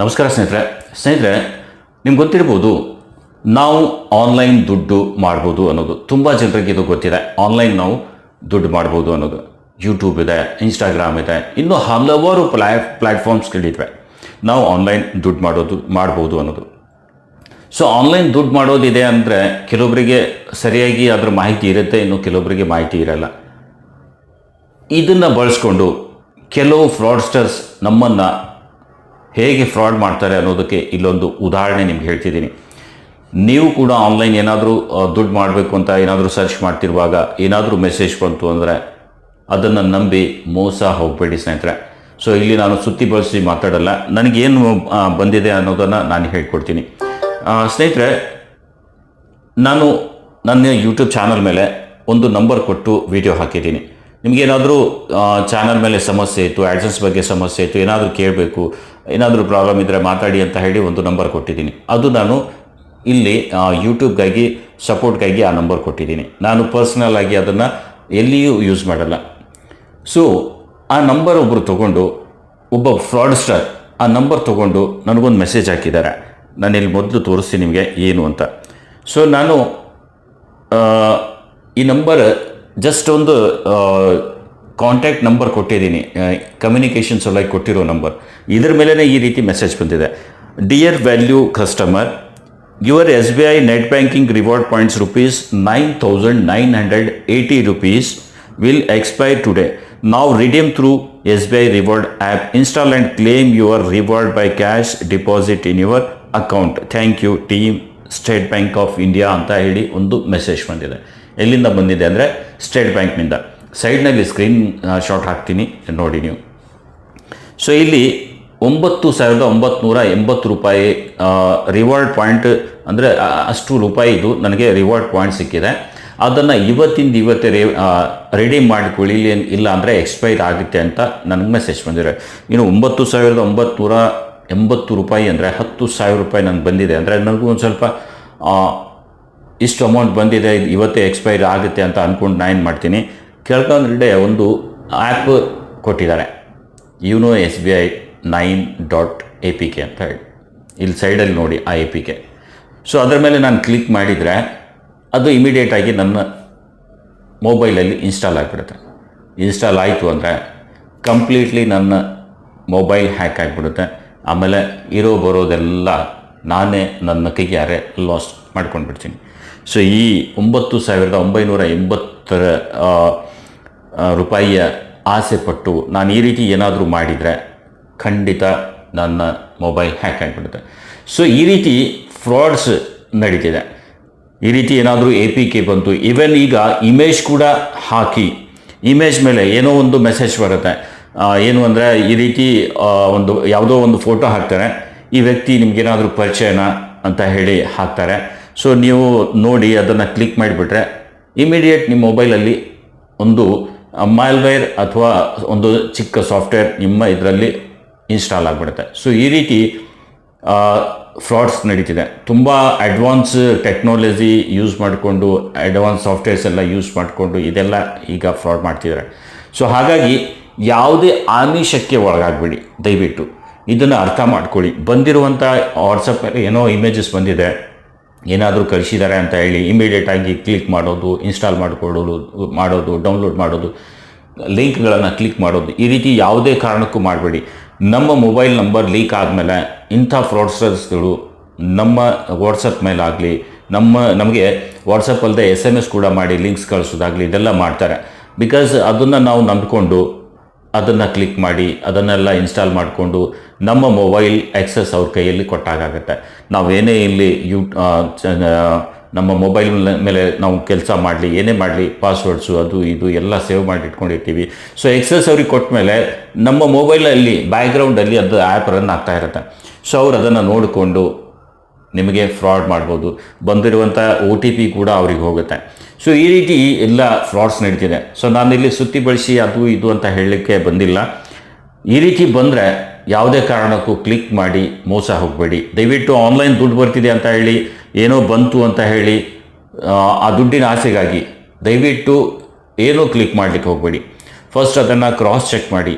ನಮಸ್ಕಾರ ಸ್ನೇಹಿತರೆ. ಸ್ನೇಹಿತರೆ, ನಿಮ್ಗೆ ಗೊತ್ತಿರ್ಬೋದು, ನಾವು ಆನ್ಲೈನ್ ದುಡ್ಡು ಮಾಡ್ಬೋದು ಅನ್ನೋದು. ತುಂಬ ಜನರಿಗೆ ಇದು ಗೊತ್ತಿದೆ. ಆನ್ಲೈನ್ ನಾವು ದುಡ್ಡು ಮಾಡ್ಬೋದು ಅನ್ನೋದು. ಯೂಟ್ಯೂಬ್ ಇದೆ ಇನ್ಸ್ಟಾಗ್ರಾಮ್ ಇದೆ, ಇನ್ನೂ ಹಲವಾರು ಪ್ಲಾ ಪ್ಲ್ಯಾಟ್ಫಾರ್ಮ್ಸ್ಗಳಿವೆ ನಾವು ಆನ್ಲೈನ್ ದುಡ್ಡು ಮಾಡೋದು, ಮಾಡ್ಬೋದು ಅನ್ನೋದು. ಸೊ ಆನ್ಲೈನ್ ದುಡ್ಡು ಮಾಡೋದಿದೆ ಅಂದರೆ ಕೆಲವೊಬ್ಬರಿಗೆ ಸರಿಯಾಗಿ ಅದರ ಮಾಹಿತಿ ಇರುತ್ತೆ, ಇನ್ನು ಕೆಲವೊಬ್ಬರಿಗೆ ಮಾಹಿತಿ ಇರಲ್ಲ. ಇದನ್ನು ಬಳಸ್ಕೊಂಡು ಕೆಲವು ಫ್ರಾಡ್ಸ್ಟರ್ಸ್ ನಮ್ಮನ್ನು ಹೇಗೆ ಫ್ರಾಡ್ ಮಾಡ್ತಾರೆ ಅನ್ನೋದಕ್ಕೆ ಇಲ್ಲೊಂದು ಉದಾಹರಣೆ ನಿಮ್ಗೆ ಹೇಳ್ತಿದ್ದೀನಿ. ನೀವು ಕೂಡ ಆನ್ಲೈನ್ ಏನಾದರೂ ದುಡ್ಡು ಮಾಡಬೇಕು ಅಂತ ಏನಾದರೂ ಸರ್ಚ್ ಮಾಡ್ತಿರುವಾಗ ಏನಾದರೂ ಮೆಸೇಜ್ ಬಂತು ಅಂದರೆ ಅದನ್ನು ನಂಬಿ ಮೋಸ ಹೋಗಬೇಡಿ ಸ್ನೇಹಿತರೆ. ಸೊ ಇಲ್ಲಿ ನಾನು ಸುತ್ತಿ ಬಳಸಿ ಮಾತಾಡಲ್ಲ. ನನಗೇನು ಬಂದಿದೆ ಅನ್ನೋದನ್ನು ನಾನು ಹೇಳ್ಕೊಡ್ತೀನಿ. ಸ್ನೇಹಿತರೆ, ನಾನು ನನ್ನ ಯೂಟ್ಯೂಬ್ ಚಾನಲ್ ಮೇಲೆ ಒಂದು ನಂಬರ್ ಕೊಟ್ಟು ವಿಡಿಯೋ ಹಾಕಿದ್ದೀನಿ. ನಿಮಗೇನಾದರೂ ಚಾನಲ್ ಮೇಲೆ ಸಮಸ್ಯೆ ಇತ್ತು ಆ್ಯಡ್ಸನ್ಸ್ ಬಗ್ಗೆ ಸಮಸ್ಯೆ ಇತ್ತು, ಏನಾದರೂ ಕೇಳಬೇಕು ಏನಾದರೂ ಪ್ರಾಬ್ಲಮ್ ಇದ್ದರೆ ಮಾತಾಡಿ ಅಂತ ಹೇಳಿ ಒಂದು ನಂಬರ್ ಕೊಟ್ಟಿದ್ದೀನಿ. ಅದು ನಾನು ಇಲ್ಲಿ ಯೂಟ್ಯೂಬ್ಗಾಗಿ ಸಪೋರ್ಟ್ಗಾಗಿ ಆ ನಂಬರ್ ಕೊಟ್ಟಿದ್ದೀನಿ. ನಾನು ಪರ್ಸ್ನಲ್ ಆಗಿ ಅದನ್ನು ಎಲ್ಲಿಯೂ ಯೂಸ್ ಮಾಡಲ್ಲ. ಸೊ ಆ ನಂಬರ್ ಒಬ್ಬರು ತಗೊಂಡು, ಒಬ್ಬ ಫ್ರಾಡ್ಸ್ಟರ್ ಆ ನಂಬರ್ ತೊಗೊಂಡು ನನಗೊಂದು ಮೆಸೇಜ್ ಹಾಕಿದ್ದಾರೆ. ನಾನು ಇಲ್ಲಿ ಮೊದಲು ತೋರಿಸ್ತೀನಿ ನಿಮಗೆ ಏನು ಅಂತ. ಸೊ ನಾನು ಈ ನಂಬರ್ ಜಸ್ಟ್ ಒಂದು ಕಾಂಟ್ಯಾಕ್ಟ್ ನಂಬರ್ ಕೊಟ್ಟಿದ್ದೀನಿ. ಕಮ್ಯುನಿಕೇಷನ್ ಸಲುವಾಗಿ ಕೊಟ್ಟಿರೋ ನಂಬರ್ ಇದ್ರ ಮೇಲೇ ಈ ರೀತಿ ಮೆಸೇಜ್ ಬಂದಿದೆ. Dear value customer your S B I net banking reward points rupees nine thousand nine hundred eighty rupees will expire today ನಾವು redeem through S B I reward app install and claim your reward by cash deposit in your account thank you team State Bank of India ಅಂತ ಹೇಳಿ ಒಂದು message ಬಂದಿದೆ. ಎಲ್ಲಿಂದ ಬಂದಿದೆ ಅಂದರೆ state ಬ್ಯಾಂಕ್ನಿಂದ ಸೈಡ್ನಲ್ಲಿ ಸ್ಕ್ರೀನ್ ಶಾಟ್ ಹಾಕ್ತೀನಿ, ನೋಡಿ ನೀವು. ಸೊ ಇಲ್ಲಿ ಒಂಬತ್ತು ಸಾವಿರದ ಒಂಬತ್ನೂರ ಎಂಬತ್ತು ರೂಪಾಯಿ ರಿವಾರ್ಡ್ ಪಾಯಿಂಟ್ ಅಂದರೆ ಅಷ್ಟು ರೂಪಾಯಿ ಇದು ನನಗೆ ರಿವಾರ್ಡ್ ಪಾಯಿಂಟ್ ಸಿಕ್ಕಿದೆ. ಅದನ್ನು ಇವತ್ತಿಂದ ಇವತ್ತೇ ರೇ ರೆಡಿ ಮಾಡಿಕೊಳ್ಳಿ ಇಲ್ಲ- ಅಂದರೆ ಎಕ್ಸ್ಪೈರ್ ಆಗುತ್ತೆ ಅಂತ ನನಗೆ ಮೆಸೇಜ್ ಬಂದಿದೆ. ಇನ್ನು ಒಂಬತ್ತು ಸಾವಿರದ ಒಂಬತ್ನೂರ ಎಂಬತ್ತು ರೂಪಾಯಿ ಅಂದರೆ ಹತ್ತು ಸಾವಿರ ರೂಪಾಯಿ ನನಗೆ ಬಂದಿದೆ. ಅಂದರೆ ನನಗೂ ಒಂದು ಸ್ವಲ್ಪ ಇಷ್ಟು ಅಮೌಂಟ್ ಬಂದಿದೆ ಇವತ್ತೇ ಎಕ್ಸ್ಪೈರ್ ಆಗುತ್ತೆ ಅಂತ ಅಂದ್ಕೊಂಡು ನಾನು ಏನು ಮಾಡ್ತೀನಿ? ಕೆಳಗಡೆ ಒಂದು ಆ್ಯಪ್ ಕೊಟ್ಟಿದ್ದಾರೆ. YONO S B I nine dot A P K ಅಂತ ಹೇಳಿ. ಇಲ್ಲಿ ಸೈಡಲ್ಲಿ ನೋಡಿ ಆ ಎ ಪಿ ಕೆ. ಸೊ ಅದರ ಮೇಲೆ ನಾನು ಕ್ಲಿಕ್ ಮಾಡಿದರೆ ಅದು ಇಮಿಡಿಯೇಟಾಗಿ ನನ್ನ ಮೊಬೈಲಲ್ಲಿ ಇನ್ಸ್ಟಾಲ್ ಆಗಿಬಿಡುತ್ತೆ. ಇನ್ಸ್ಟಾಲ್ ಆಯಿತು ಅಂದರೆ ಕಂಪ್ಲೀಟ್ಲಿ ನನ್ನ ಮೊಬೈಲ್ ಹ್ಯಾಕ್ ಆಗಿಬಿಡುತ್ತೆ. ಆಮೇಲೆ ಇರೋ ಬರೋದೆಲ್ಲ ನಾನೇ ನನ್ನ ಕೈಯಾರೆ ಲಾಸ್ ಮಾಡ್ಕೊಂಡು ಬಿಡ್ತೀನಿ ಸೊ ಈ ಒಂಬತ್ತು ಸಾವಿರದ ಒಂಬೈನೂರ ಎಂಬತ್ತರ ರೂಪಾಯಿಯ ಆಸೆ ಪಟ್ಟು ನಾನು ಈ ರೀತಿ ಏನಾದರೂ ಮಾಡಿದರೆ ಖಂಡಿತ ನನ್ನ ಮೊಬೈಲ್ ಹ್ಯಾಕ್ ಆಗಿಬಿಡುತ್ತೆ. ಸೊ ಈ ರೀತಿ ಫ್ರಾಡ್ಸ್ ನಡೀತಿದೆ. ಈ ರೀತಿ ಏನಾದರೂ ಎ ಪಿ ಕೆ ಬಂತು ಈವನ್ ಈಗ ಇಮೇಜ್ ಕೂಡ ಹಾಕಿ ಇಮೇಜ್ ಮೇಲೆ ಏನೋ ಒಂದು ಮೆಸೇಜ್ ಬರುತ್ತೆ. ಏನು ಅಂದರೆ ಈ ರೀತಿ ಒಂದು ಯಾವುದೋ ಒಂದು ಫೋಟೋ ಹಾಕ್ತಾರೆ. ಈ ವ್ಯಕ್ತಿ ನಿಮಗೇನಾದರೂ ಪರಿಚಯನ ಅಂತ ಹೇಳಿ ಹಾಕ್ತಾರೆ. ಸೊ ನೀವು ನೋಡಿ ಅದನ್ನು ಕ್ಲಿಕ್ ಮಾಡಿಬಿಟ್ರೆ ಇಮಿಡಿಯೇಟ್ ನಿಮ್ಮ ಮೊಬೈಲಲ್ಲಿ ಒಂದು ಮಾಲ್ವೇರ್ ಅಥವಾ ಒಂದು ಚಿಕ್ಕ ಸಾಫ್ಟ್ವೇರ್ ನಿಮ್ಮ ಇದರಲ್ಲಿ ಇನ್ಸ್ಟಾಲ್ ಆಗಿಬಿಡುತ್ತೆ. ಸೊ ಈ ರೀತಿ ಫ್ರಾಡ್ಸ್ ನಡೀತಿದೆ. ತುಂಬ ಅಡ್ವಾನ್ಸ್ ಟೆಕ್ನಾಲಜಿ ಯೂಸ್ ಮಾಡಿಕೊಂಡು ಅಡ್ವಾನ್ಸ್ ಸಾಫ್ಟ್ವೇರ್ಸ್ ಎಲ್ಲ ಯೂಸ್ ಮಾಡಿಕೊಂಡು ಇದೆಲ್ಲ ಈಗ ಫ್ರಾಡ್ ಮಾಡ್ತಿದ್ದಾರೆ ಸೊ ಹಾಗಾಗಿ ಯಾವುದೇ ಆಮಿಷಕ್ಕೆ ಒಳಗಾಗಬೇಡಿ. ದಯವಿಟ್ಟು. ಇದನ್ನು ಅರ್ಥ ಮಾಡ್ಕೊಳ್ಳಿ. ಬಂದಿರುವಂಥ ವಾಟ್ಸಪ್ಪಲ್ಲಿ ಏನೋ ಇಮೇಜಸ್ ಬಂದಿದೆ. ಏನಾದರೂ ಕಳಿಸಿದ್ದಾರೆ ಅಂತ ಹೇಳಿ ಇಮಿಡಿಯೇಟಾಗಿ ಕ್ಲಿಕ್ ಮಾಡೋದು ಇನ್ಸ್ಟಾಲ್ ಮಾಡಿಕೊಳ್ಳೋದು, ಮಾಡೋದು ಡೌನ್ಲೋಡ್ ಮಾಡೋದು ಲಿಂಕ್ಗಳನ್ನು ಕ್ಲಿಕ್ ಮಾಡೋದು, ಈ ರೀತಿ ಯಾವುದೇ ಕಾರಣಕ್ಕೂ ಮಾಡಬೇಡಿ. ನಮ್ಮ ಮೊಬೈಲ್ ನಂಬರ್ ಲೀಕ್ ಆದಮೇಲೆ ಇಂಥ ಫ್ರಾಡ್ಸ್ಟರ್ಸ್ಗಳು ನಮ್ಮ ವಾಟ್ಸಪ್ ಮೇಲಾಗಲಿ, ನಮ್ಮ, ನಮಗೆ ವಾಟ್ಸಪ್ ಅಲ್ಲದೆ ಎಸ್ ಎಂ ಎಸ್ ಕೂಡ ಮಾಡಿ ಲಿಂಕ್ಸ್ ಕಳಿಸೋದಾಗಲಿ ಇದೆಲ್ಲ ಮಾಡ್ತಾರೆ. ಬಿಕಾಸ್ ಅದನ್ನು ನಾವು ನಂಬಿಕೊಂಡು ಅದನ್ನು ಕ್ಲಿಕ್ ಮಾಡಿ, ಅದನ್ನೆಲ್ಲ ಇನ್ಸ್ಟಾಲ್ ಮಾಡಿಕೊಂಡು ನಮ್ಮ ಮೊಬೈಲ್ ಆ್ಯಕ್ಸಸ್ ಅವ್ರ ಕೈಯಲ್ಲಿ ಕೊಟ್ಟಾಗುತ್ತೆ ನಾವೇನೇ ಇಲ್ಲಿ ಯೂ ನಮ್ಮ ಮೊಬೈಲ್ ಮೇಲೆ ನಾವು ಕೆಲಸ ಮಾಡಲಿ, ಏನೇ ಮಾಡಲಿ ಪಾಸ್ವರ್ಡ್ಸು ಅದು ಇದು ಎಲ್ಲ ಸೇವ್ ಮಾಡಿ ಇಟ್ಕೊಂಡಿರ್ತೀವಿ. ಸೊ ಎಕ್ಸಸ್ ಅವ್ರಿಗೆ ಕೊಟ್ಟ ಮೇಲೆ ನಮ್ಮ ಮೊಬೈಲಲ್ಲಿ ಬ್ಯಾಕ್ಗ್ರೌಂಡಲ್ಲಿ ಅದು ಆ್ಯಪ್ ರನ್ ಆಗ್ತಾ ಇರುತ್ತೆ. ಸೊ ಅವ್ರು ಅದನ್ನು ನೋಡಿಕೊಂಡು ನಿಮಗೆ ಫ್ರಾಡ್ ಮಾಡ್ಬೋದು. ಬಂದಿರುವಂಥ ಒ ಟಿ ಪಿ ಕೂಡ ಅವ್ರಿಗೆ ಹೋಗುತ್ತೆ. ಸೊ ಈ ರೀತಿ ಎಲ್ಲ ಫ್ರಾಡ್ಸ್ ನಡೀತಿದೆ. ಸೊ ಇಲ್ಲಿ ಸುತ್ತಿ ಬಳಸಿ ಅದು ಇದು ಅಂತ ಹೇಳಲಿಕ್ಕೆ ಬಂದಿಲ್ಲ. ಈ ರೀತಿ ಬಂದರೆ ಯಾವುದೇ ಕಾರಣಕ್ಕೂ ಕ್ಲಿಕ್ ಮಾಡಿ ಮೋಸ ಹೋಗಬೇಡಿ. ದಯವಿಟ್ಟು ಆನ್ಲೈನ್ ದುಡ್ಡು ಬರ್ತಿದೆ ಅಂತ ಹೇಳಿ, ಏನೋ ಬಂತು ಅಂತ ಹೇಳಿ, ಆ ದುಡ್ಡಿನ ಆಸೆಗಾಗಿ ದಯವಿಟ್ಟು ಏನೋ ಕ್ಲಿಕ್ ಮಾಡಲಿಕ್ಕೆ ಹೋಗಬೇಡಿ. ಫಸ್ಟ್ ಅದನ್ನು ಕ್ರಾಸ್ ಚೆಕ್ ಮಾಡಿ.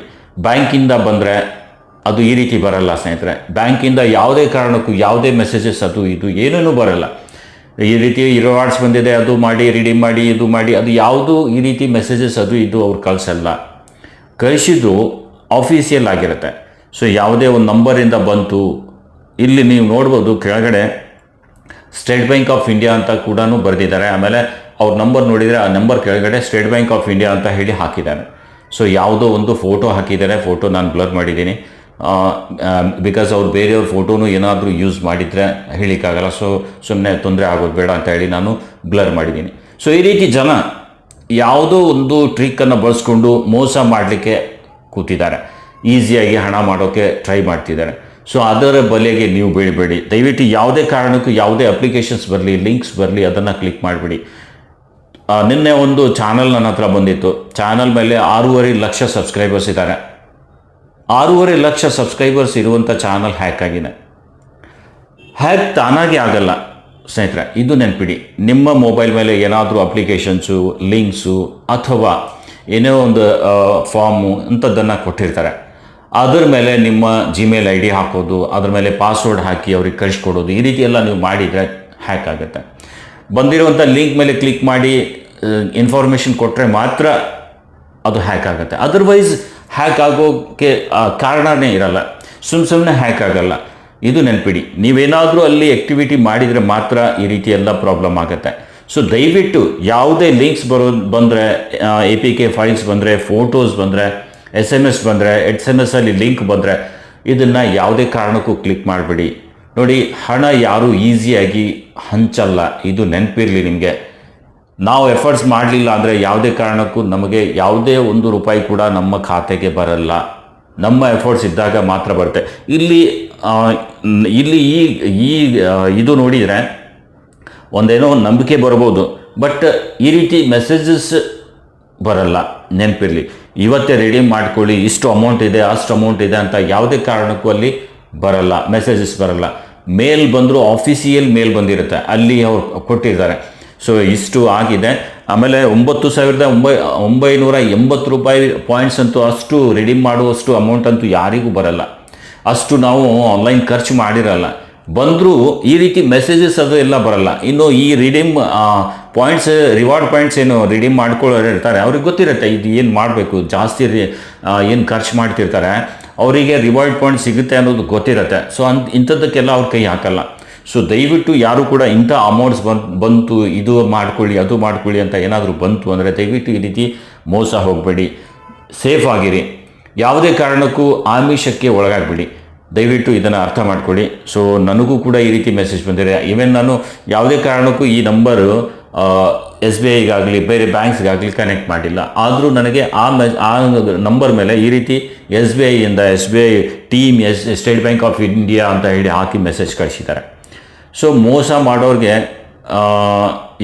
ಬ್ಯಾಂಕಿಂದ ಬಂದರೆ ಅದು ಈ ರೀತಿ ಬರಲ್ಲ ಸ್ನೇಹಿತರೆ. ಬ್ಯಾಂಕಿಂದ ಯಾವುದೇ ಕಾರಣಕ್ಕೂ ಯಾವುದೇ ಮೆಸೇಜಸ್ ಅದು ಇದು ಏನೇನೂ ಬರಲ್ಲ. ಈ ರೀತಿ ರಿವಾರ್ಡ್ಸ್ ಬಂದಿದೆ, ಅದು ಮಾಡಿ ರಿಡೀಮ್ ಮಾಡಿ, ಇದು ಮಾಡಿ, ಅದು ಯಾವುದು ಈ ರೀತಿ ಮೆಸೇಜಸ್ ಅದು ಇದು ಅವ್ರು ಕಳಿಸಲ್ಲ. ಕಳಿಸಿದ್ದು ಆಫೀಸಿಯಲ್ ಆಗಿರುತ್ತೆ. ಸೊ ಯಾವುದೇ ಒಂದು ನಂಬರಿಂದ ಬಂತು. ಇಲ್ಲಿ ನೀವು ನೋಡ್ಬೋದು ಕೆಳಗಡೆ ಸ್ಟೇಟ್ ಬ್ಯಾಂಕ್ ಆಫ್ ಇಂಡಿಯಾ ಅಂತ ಕೂಡ ಬರೆದಿದ್ದಾರೆ. ಆಮೇಲೆ ಅವ್ರ ನಂಬರ್ ನೋಡಿದರೆ ಆ ನಂಬರ್ ಕೆಳಗಡೆ ಸ್ಟೇಟ್ ಬ್ಯಾಂಕ್ ಆಫ್ ಇಂಡಿಯಾ ಅಂತ ಹೇಳಿ ಹಾಕಿದ್ದಾರೆ. ಸೊ ಯಾವುದೋ ಒಂದು ಫೋಟೋ ಹಾಕಿದ್ದಾರೆ. ಫೋಟೋ ನಾನು ಬ್ಲರ್ ಮಾಡಿದ್ದೀನಿ. ಬಿಕಾಸ್ ಅವ್ರು ಬೇರೆಯವ್ರ ಫೋಟೋನು ಏನಾದರೂ ಯೂಸ್ ಮಾಡಿದರೆ ಹೇಳಿಕ್ಕಾಗಲ್ಲ ಸೊ ಸುಮ್ಮನೆ ತೊಂದರೆ ಆಗೋದು ಬೇಡ ಅಂತ ಹೇಳಿ ನಾನು ಬ್ಲರ್ ಮಾಡಿದ್ದೀನಿ. ಸೊ ಈ ರೀತಿ ಜನ ಯಾವುದೋ ಒಂದು ಟ್ರಿಕ್ಕನ್ನು ಬಳಸ್ಕೊಂಡು ಮೋಸ ಮಾಡಲಿಕ್ಕೆ ಕೂತಿದ್ದಾರೆ. ಈಸಿಯಾಗಿ ಹಣ ಮಾಡೋಕ್ಕೆ ಟ್ರೈ ಮಾಡ್ತಿದ್ದಾರೆ. ಸೊ ಅದರ ಬಲೆಗೆ ನೀವು ಬೀಳಬೇಡಿ. ದಯವಿಟ್ಟು ಯಾವುದೇ ಕಾರಣಕ್ಕೂ ಯಾವುದೇ ಅಪ್ಲಿಕೇಶನ್ಸ್ ಬರಲಿ ಲಿಂಕ್ಸ್ ಬರಲಿ, ಅದನ್ನು ಕ್ಲಿಕ್ ಮಾಡಿಬಿಡಿ. ನಿನ್ನೆ ಒಂದು ಚಾನಲ್ ನನ್ನ ಹತ್ರ ಬಂದಿತ್ತು. ಚಾನಲ್ ಮೇಲೆ ಆರೂವರೆ ಲಕ್ಷ ಸಬ್ಸ್ಕ್ರೈಬರ್ಸ್ ಇದ್ದಾರೆ. ಆರೂವರೆ ಲಕ್ಷ ಸಬ್ಸ್ಕ್ರೈಬರ್ಸ್ ಇರುವಂಥ ಚಾನಲ್ ಹ್ಯಾಕ್ ಆಗಿದೆ ಹ್ಯಾಕ್ ತಾನಾಗಿ ಆಗಲ್ಲ. ಸ್ನೇಹಿತರೆ, ಇದು ನೆನಪಿಡಿ. ನಿಮ್ಮ ಮೊಬೈಲ್ ಮೇಲೆ ಏನಾದರೂ ಅಪ್ಲಿಕೇಶನ್ಸು ಲಿಂಕ್ಸು ಅಥವಾ ಏನೋ ಒಂದು ಫಾರ್ಮು ಅಂಥದ್ದನ್ನು ಕೊಟ್ಟಿರ್ತಾರೆ. ಅದರ ಮೇಲೆ ನಿಮ್ಮ ಜಿಮೇಲ್ ಐ ಡಿ ಹಾಕೋದು, ಅದ್ರ ಮೇಲೆ ಪಾಸ್ವರ್ಡ್ ಹಾಕಿ ಅವ್ರಿಗೆ ಕಳಿಸ್ಕೊಡೋದು ಈ ರೀತಿ ಎಲ್ಲ ನೀವು ಮಾಡಿದರೆ ಹ್ಯಾಕ್ ಆಗುತ್ತೆ. ಬಂದಿರುವಂಥ ಲಿಂಕ್ ಮೇಲೆ ಕ್ಲಿಕ್ ಮಾಡಿ ಇನ್ಫಾರ್ಮೇಷನ್ ಕೊಟ್ಟರೆ ಮಾತ್ರ ಅದು ಹ್ಯಾಕ್ ಆಗುತ್ತೆ. ಅದರ್ವೈಸ್ ಹ್ಯಾಕ್ ಆಗೋಕ್ಕೆ ಕಾರಣನೇ ಇರಲ್ಲ. ಸುಮ್ಮ ಸುಮ್ಮನೆ ಹ್ಯಾಕ್ ಆಗಲ್ಲ. ಇದು ನೆನಪಿಡಿ. ನೀವೇನಾದರೂ ಅಲ್ಲಿ ಆ್ಯಕ್ಟಿವಿಟಿ ಮಾಡಿದರೆ ಮಾತ್ರ ಈ ರೀತಿ ಎಲ್ಲ ಪ್ರಾಬ್ಲಮ್ ಆಗುತ್ತೆ. ಸೊ, ದಯವಿಟ್ಟು ಯಾವುದೇ ಲಿಂಕ್ಸ್ ಬರೋ, ಬಂದರೆ ಎ ಪಿ ಕೆ ಫೈಲ್ಸ್ ಬಂದರೆ, ಫೋಟೋಸ್ ಬಂದರೆ, ಎಸ್ ಎಂ ಎಸ್ ಬಂದರೆ, ಎಸ್ ಎಂ ಎಸ್ ಅಲ್ಲಿ ಲಿಂಕ್ ಬಂದರೆ, ಇದನ್ನು ಯಾವುದೇ ಕಾರಣಕ್ಕೂ ಕ್ಲಿಕ್ ಮಾಡಬೇಡಿ. ನೋಡಿ, ಹಣ ಯಾರೂ ಈಸಿಯಾಗಿ ಹಂಚಲ್ಲ. ಇದು ನೆನಪಿರಲಿ ನಿಮಗೆ. ನಾವು ಎಫರ್ಟ್ಸ್ ಮಾಡಲಿಲ್ಲ ಅಂದರೆ ಯಾವುದೇ ಕಾರಣಕ್ಕೂ ನಮಗೆ ಯಾವುದೇ ಒಂದು ರೂಪಾಯಿ ಕೂಡ ನಮ್ಮ ಖಾತೆಗೆ ಬರಲ್ಲ. ನಮ್ಮ ಎಫರ್ಟ್ಸ್ ಇದ್ದಾಗ ಮಾತ್ರ ಬರುತ್ತೆ. ಇಲ್ಲಿ ಇಲ್ಲಿ ಈ ಈ ಇದು ನೋಡಿದರೆ ಒಂದೇನೋ ಒಂದು ನಂಬಿಕೆ ಬರ್ಬೋದು. ಬಟ್ ಈ ರೀತಿ ಮೆಸೇಜಸ್ ಬರಲ್ಲ. ನೆನಪಿರಲಿ. ಇವತ್ತೇ ರೆಡಿ ಮಾಡ್ಕೊಳ್ಳಿ. ಇಷ್ಟು ಅಮೌಂಟ್ ಇದೆ, ಅಷ್ಟು ಅಮೌಂಟ್ ಇದೆ ಅಂತ ಯಾವುದೇ ಕಾರಣಕ್ಕೂ ಅಲ್ಲಿ ಬರಲ್ಲ. ಮೆಸೇಜಸ್ ಬರಲ್ಲ. ಮೇಲ್ ಬಂದರೂ ಆಫೀಸಿಯಲ್ ಮೇಲ್ ಬಂದಿರುತ್ತೆ. ಅಲ್ಲಿ ಅವ್ರು ಕೊಟ್ಟಿದ್ದಾರೆ ಸೊ ಇಷ್ಟು ಆಗಿದೆ. ಆಮೇಲೆ ಒಂಬತ್ತು ಸಾವಿರದ ಒಂಬೈ, ಒಂಬೈನೂರ ಎಂಬತ್ತು ರೂಪಾಯಿ ಪಾಯಿಂಟ್ಸ್ ಅಂತೂ ಅಷ್ಟು ರೆಡಿ ಮಾಡುವಷ್ಟು ಅಮೌಂಟ್ ಅಂತೂ ಯಾರಿಗೂ ಬರಲ್ಲ. ಅಷ್ಟು ನಾವು ಆನ್ಲೈನ್ ಖರ್ಚು ಮಾಡಿರಲ್ಲ. ಬಂದರೂ ಈ ರೀತಿ ಮೆಸೇಜಸ್ ಅದು ಎಲ್ಲ ಬರಲ್ಲ. ಇನ್ನು ಈ ರಿಡೀಮ್ ಪಾಯಿಂಟ್ಸ್ ರಿವಾರ್ಡ್ ಪಾಯಿಂಟ್ಸ್ ಏನು ರಿಡೀಮ್ ಮಾಡ್ಕೊಳ್ಳೋರು ಇರ್ತಾರೆ. ಅವ್ರಿಗೆ ಗೊತ್ತಿರುತ್ತೆ ಇದು ಏನು ಮಾಡಬೇಕು, ಜಾಸ್ತಿ ಏನು ಖರ್ಚು ಮಾಡ್ತಿರ್ತಾರೆ. ಅವರಿಗೆ ರಿವಾರ್ಡ್ ಪಾಯಿಂಟ್ ಸಿಗುತ್ತೆ ಅನ್ನೋದು ಗೊತ್ತಿರುತ್ತೆ. ಸೊ ಅಂತ, ಇಂಥದ್ದಕ್ಕೆಲ್ಲ ಅವ್ರ ಕೈ ಹಾಕಲ್ಲ. ಸೊ ದಯವಿಟ್ಟು ಯಾರು ಕೂಡ ಇಂಥ ಅಮೌಂಟ್ಸ್ ಬಂತು, ಇದು ಮಾಡ್ಕೊಳ್ಳಿ, ಅದು ಮಾಡ್ಕೊಳ್ಳಿ ಅಂತ ಏನಾದರೂ ಬಂತು ಅಂದರೆ ದಯವಿಟ್ಟು ಈ ರೀತಿ ಮೋಸ ಹೋಗಬೇಡಿ. ಸೇಫ್ ಆಗಿರಿ. ಯಾವುದೇ ಕಾರಣಕ್ಕೂ ಆಮಿಷಕ್ಕೆ ಒಳಗಾಗಬೇಡಿ. ದಯವಿಟ್ಟು ಇದನ್ನು ಅರ್ಥ ಮಾಡ್ಕೊಳ್ಳಿ. ಸೊ ನನಗೂ ಕೂಡ ಈ ರೀತಿ ಮೆಸೇಜ್ ಬಂದಿದೆ. ಈವನ್ ನಾನು ಯಾವುದೇ ಕಾರಣಕ್ಕೂ ಈ ನಂಬರು ಎಸ್ ಬಿ ಐಗಾಗಲಿ ಬೇರೆ ಬ್ಯಾಂಕ್ಸ್ಗಾಗಲಿ ಕನೆಕ್ಟ್ ಮಾಡಿಲ್ಲ. ಆದರೂ ನನಗೆ ಆ ಮೆ, ಆ ನಂಬರ್ ಮೇಲೆ ಈ ರೀತಿ S B ಐಯಿಂದ S B I team S State Bank of India ಅಂತ ಹೇಳಿ ಹಾಕಿ ಮೆಸೇಜ್ ಕಳಿಸಿದ್ದಾರೆ. ಸೊ ಮೋಸ ಮಾಡೋರಿಗೆ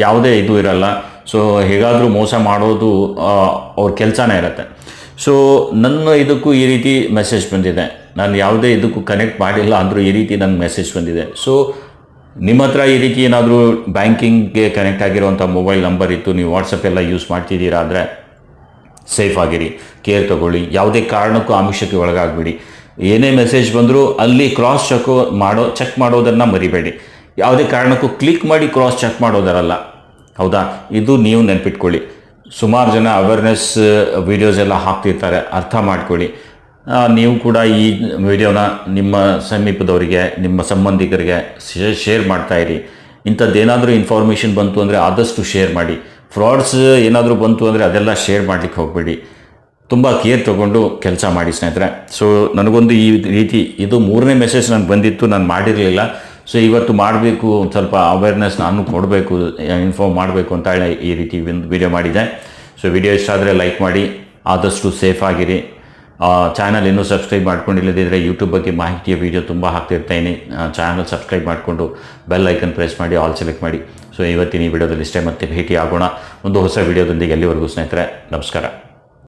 ಯಾವುದೇ ಇದು ಇರಲ್ಲ. ಸೊ ಹೇಗಾದರೂ ಮೋಸ ಮಾಡೋದು ಅವ್ರ ಕೆಲಸನೇ ಇರುತ್ತೆ. ಸೊ ನನ್ನ ಇದಕ್ಕೂ ಈ ರೀತಿ ಮೆಸೇಜ್ ಬಂದಿದೆ. ನಾನು ಯಾವುದೇ ಇದಕ್ಕೂ ಕನೆಕ್ಟ್ ಮಾಡಿಲ್ಲ ಅಂದರೂ ಈ ರೀತಿ ನನ್ನ ಮೆಸೇಜ್ ಬಂದಿದೆ. ಸೊ ನಿಮ್ಮ ಹತ್ರ ಈ ರೀತಿ ಏನಾದರೂ ಬ್ಯಾಂಕಿಂಗ್ಗೆ ಕನೆಕ್ಟ್ ಆಗಿರುವಂಥ ಮೊಬೈಲ್ ನಂಬರ್ ಇತ್ತು, ನೀವು ವಾಟ್ಸಪ್ ಎಲ್ಲ ಯೂಸ್ ಮಾಡ್ತಿದ್ದೀರಾ ಅಂದರೆ ಸೇಫ್ ಆಗಿರಿ. ಕೇರ್ ತಗೊಳ್ಳಿ. ಯಾವುದೇ ಕಾರಣಕ್ಕೂ ಆಮಿಷಕ್ಕೆ ಒಳಗಾಗಬೇಡಿ. ಏನೇ ಮೆಸೇಜ್ ಬಂದರೂ ಅಲ್ಲಿ ಕ್ರಾಸ್ ಚೆಕ್ ಮಾಡೋ ಚೆಕ್ ಮಾಡೋದನ್ನು ಮರಿಬೇಡಿ. ಯಾವುದೇ ಕಾರಣಕ್ಕೂ ಕ್ಲಿಕ್ ಮಾಡಿ ಕ್ರಾಸ್ ಚೆಕ್ ಮಾಡೋದರಲ್ಲ. ಹೌದಾ? ಇದು ನೀವು ನೆನ್ಪಿಟ್ಕೊಳ್ಳಿ. ಸುಮಾರು ಜನ ಅವೇರ್ನೆಸ್ ವಿಡಿಯೋಸ್ ಎಲ್ಲ ಹಾಕ್ತಿರ್ತಾರೆ. ಅರ್ಥ ಮಾಡ್ಕೊಳ್ಳಿ. ನೀವು ಕೂಡ ಈ ವಿಡಿಯೋನ ನಿಮ್ಮ ಸಮೀಪದವರಿಗೆ, ನಿಮ್ಮ ಸಂಬಂಧಿಕರಿಗೆ ಶೇರ್ ಮಾಡ್ತಾ ಇರಿ. ಇಂಥದ್ದೇನಾದರೂ ಇನ್ಫಾರ್ಮೇಷನ್ ಬಂತು ಅಂದರೆ ಆದಷ್ಟು ಶೇರ್ ಮಾಡಿ. ಫ್ರಾಡ್ಸ್ ಏನಾದರೂ ಬಂತು ಅಂದರೆ ಅದೆಲ್ಲ ಶೇರ್ ಮಾಡಲಿಕ್ಕೆ ಹೋಗಬೇಡಿ. ತುಂಬ ಕೇರ್ ತಗೊಂಡು ಕೆಲಸ ಮಾಡಿ ಸ್ನೇಹಿತರೆ. ಸೊ ನನಗೊಂದು ಈ ರೀತಿ, ಇದು ಮೂರನೇ ಮೆಸೇಜ್ ನನಗೆ ಬಂದಿತ್ತು. ನಾನು ಮಾಡಿರಲಿಲ್ಲ. ಸೊ ಇವತ್ತು ಮಾಡಬೇಕು, ಒಂದು ಸ್ವಲ್ಪ ಅವೇರ್ನೆಸ್ ನಾನು ಕೊಡಬೇಕು ಇನ್ಫಾರ್ಮ್ ಮಾಡಬೇಕು ಅಂತ ಹೇಳಿ ಈ ರೀತಿ ವಿಡಿಯೋ ಮಾಡಿದೆ ಸೊ ವಿಡಿಯೋ ಇಷ್ಟ ಆದರೆ ಲೈಕ್ ಮಾಡಿ, ಆದಷ್ಟು ಸೇಫ್ ಆಗಿರಿ. ಚಾನಲ್ ಇನ್ನೂ ಸಬ್ಸ್ಕ್ರೈಬ್ ಮಾಡ್ಕೊಂಡಿಲ್ಲದಿದ್ದರೆ ಯೂಟ್ಯೂಬ್ ಬಗ್ಗೆ ಮಾಹಿತಿಯ ವಿಡಿಯೋ ತುಂಬ ಹಾಕ್ತಿರ್ತೀನಿ. ಚಾನಲ್ ಸಬ್ಸ್ಕ್ರೈಬ್ ಮಾಡಿಕೊಂಡು ಬೆಲ್ ಐಕನ್ ಪ್ರೆಸ್ ಮಾಡಿ ಆಲ್ ಸೆಲೆಕ್ಟ್ ಮಾಡಿ. ಸೊ ಇವತ್ತಿನ ಈ ವಿಡಿಯೋದಲ್ಲಿ ಇಷ್ಟೇ ಮತ್ತೆ ಭೇಟಿ ಆಗೋಣ ಒಂದು ಹೊಸ ವಿಡಿಯೋದೊಂದಿಗೆ ಎಲ್ಲಿವರೆಗೂ ಸ್ನೇಹಿತರೆ, ನಮಸ್ಕಾರ.